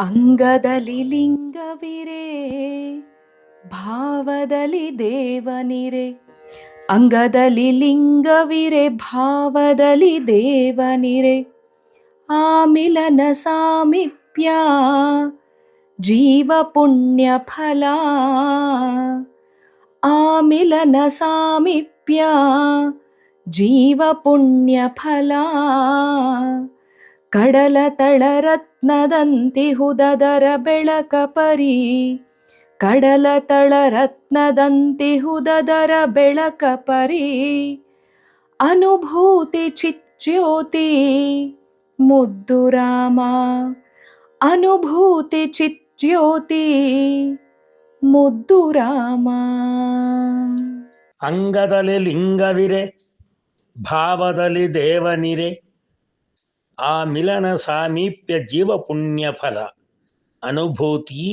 ಅಂಗದಲ್ಲಿ ಲಿಂಗವಿರೆ ಭಾವದಲ್ಲಿ ದೇವನಿರೆ ಅಂಗದಲ್ಲಿ ಲಿಂಗವಿರೆ ಭಾವದಲ್ಲಿ ದೇವನಿರೆ ಆ ಮಿಲನ ಸಾಮೀಪ್ಯ ಜೀವ ಪುಣ್ಯ ಫಲ ಆ ಮಿಲನ ಸಾಮೀಪ್ಯ ಜೀವ ಪುಣ್ಯ ಫಲ ಕಡಲ ತಳರತ್ನದಂತಿ ಹುದದರ ಬೆಳಕ ಪರಿ. ಕಡಲ ತಳ ಹುದದರ ಬೆಳಕ ಪರಿ. ಅನುಭೂತಿ ಚಿಚ್ಚ್ಯೋತಿ ಮುದ್ದು ರಾಮ. ಅನುಭೂತಿ ಚಿಚ್ಚ್ಯೋತಿ ಮುದ್ದು ರಾಮ. ಅಂಗದಲ್ಲಿ ಲಿಂಗವಿರೆ, ಭಾವದಲ್ಲಿ ದೇವನಿರೆ. ಆ ಮಿಲನ ಸಾಮೀಪ್ಯ ಜೀವ ಪುಣ್ಯ ಫಲ. ಅನುಭೂತಿ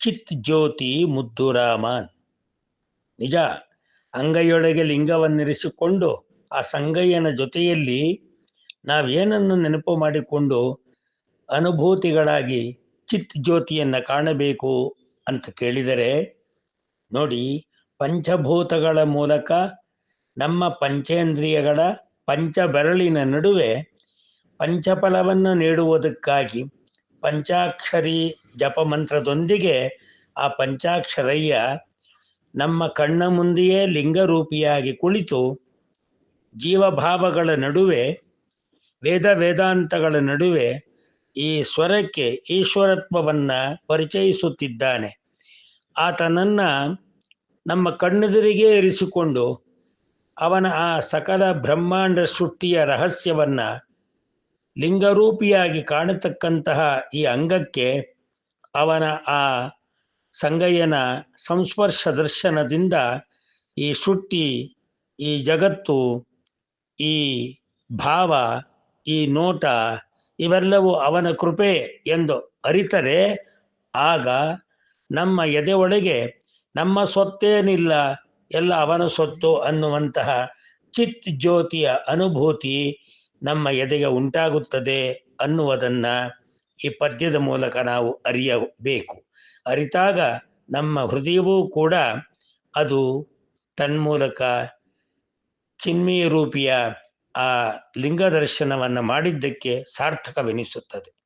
ಚಿತ್ ಜ್ಯೋತಿ ಮುದ್ದುರಾಮನ್ ನಿಜ, ಅಂಗೈಯೊಳಗೆ ಲಿಂಗವನ್ನಿರಿಸಿಕೊಂಡು ಆ ಸಂಗಯ್ಯನ ಜೊತೆಯಲ್ಲಿ ನಾವೇನನ್ನು ನೆನಪು ಮಾಡಿಕೊಂಡು ಅನುಭೂತಿಗಳಾಗಿ ಚಿತ್ ಜ್ಯೋತಿಯನ್ನ ಕಾಣಬೇಕು ಅಂತ ಕೇಳಿದರೆ, ನೋಡಿ, ಪಂಚಭೂತಗಳ ಮೂಲಕ ನಮ್ಮ ಪಂಚೇಂದ್ರಿಯಗಳ ಪಂಚ ಬೆರಳಿನ ನಡುವೆ ಪಂಚಫಲವನ್ನು ನೀಡುವುದಕ್ಕಾಗಿ ಪಂಚಾಕ್ಷರಿ ಜಪಮಂತ್ರದೊಂದಿಗೆ ಆ ಪಂಚಾಕ್ಷರಯ್ಯ ನಮ್ಮ ಕಣ್ಣ ಮುಂದೆಯೇ ಲಿಂಗರೂಪಿಯಾಗಿ ಕುಳಿತು ಜೀವಭಾವಗಳ ನಡುವೆ, ವೇದ ವೇದಾಂತಗಳ ನಡುವೆ ಈ ಸ್ವರಕ್ಕೆ ಈಶ್ವರತ್ವವನ್ನು ಪರಿಚಯಿಸುತ್ತಿದ್ದಾನೆ. ಆತನನ್ನು ನಮ್ಮ ಕಣ್ಣೆದುರಿಗೆ ಇರಿಸಿಕೊಂಡು ಅವನ ಆ ಸಕಲ ಬ್ರಹ್ಮಾಂಡ ಸೃಷ್ಟಿಯ ರಹಸ್ಯವನ್ನ ಲಿಂಗರೂಪಿಯಾಗಿ ಕಾಣತಕ್ಕಂತಹ ಈ ಅಂಗಕ್ಕೆ ಅವನ ಆ ಸಂಗಯ್ಯನ ಸಂಸ್ಪರ್ಶ ದರ್ಶನದಿಂದ ಈ ಶುಟ್ಟಿ, ಈ ಜಗತ್ತು, ಈ ಭಾವ, ಈ ನೋಟ ಇವೆಲ್ಲವೂ ಅವನ ಕೃಪೆ ಎಂದು ಅರಿತರೆ, ಆಗ ನಮ್ಮ ಎದೆ ಒಳಗೆ ನಮ್ಮ ಸ್ವತ್ತೇನಿಲ್ಲ ಎಲ್ಲ ಅವನ ಸೊತ್ತು ಅನ್ನುವಂತಹ ಚಿತ್ ಜ್ಯೋತಿಯ ಅನುಭೂತಿ ನಮ್ಮ ಎದೆಗೆ ಉಂಟಾಗುತ್ತದೆ ಅನ್ನುವುದನ್ನ ಈ ಪದ್ಯದ ಮೂಲಕ ನಾವು ಅರಿಯಬೇಕು. ಅರಿತಾಗ ನಮ್ಮ ಹೃದಯವೂ ಕೂಡ ಅದು ತನ್ಮೂಲಕ ಚಿನ್ಮಯ ರೂಪಿಯ ಆ ಲಿಂಗ ದರ್ಶನವನ್ನು ಮಾಡಿದ್ದಕ್ಕೆ ಸಾರ್ಥಕವೆನಿಸುತ್ತದೆ.